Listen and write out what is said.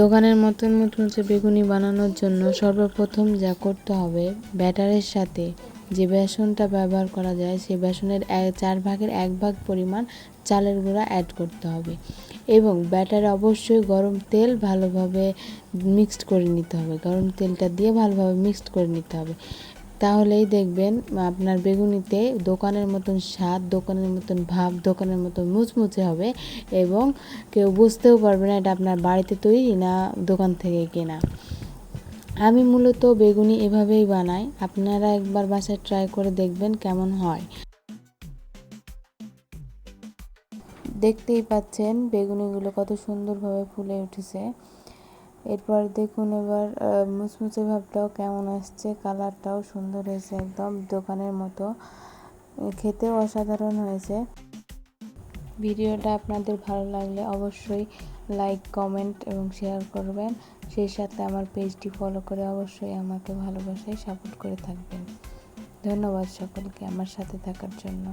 দোকানের মতন মতন হচ্ছে বেগুনি বানানোর জন্য সর্বপ্রথম যা করতে হবে ব্যাটারের সাথে যে বেসনটা ব্যবহার করা যায়, সেই বেসনের চার ভাগের এক ভাগ পরিমাণ চালের গুঁড়া অ্যাড করতে হবে এবং ব্যাটারে অবশ্যই গরম তেল ভালোভাবে মিক্সড করে নিতে হবে। গরম তেলটা দিয়ে ভালোভাবে মিক্সড করে নিতে হবে। তাহলেই দেখবেন, আপনার বেগুনিতে দোকানের মতন স্বাদ, দোকানের মতন ভাব, দোকানের মতন মুচমুচে হবে এবং কেউ বুঝতেও পারবে না এটা আপনার বাড়িতে তৈরি না দোকান থেকে কেনা। আমি মূলত বেগুনি এভাবেই বানাই। আপনারা একবার বাসায় ট্রাই করে দেখবেন কেমন হয়। দেখতেই পাচ্ছেন বেগুনিগুলো কত সুন্দরভাবে ফুলে উঠেছে। এরপর দেখুন এবার মুচমুচে ভাবটাও কেমন আসছে, কালারটাও সুন্দর হয়েছে একদম দোকানের মতো। খেতেও অসাধারণ হয়েছে। ভিডিওটা আপনাদের ভালো লাগলে অবশ্যই লাইক কমেন্ট এবং শেয়ার করবেন। সেই সাথে আমার পেজটি ফলো করে অবশ্যই আমাকে ভালোবাসায় সাপোর্ট করে থাকবেন। ধন্যবাদ সকলকে আমার সাথে থাকার জন্য।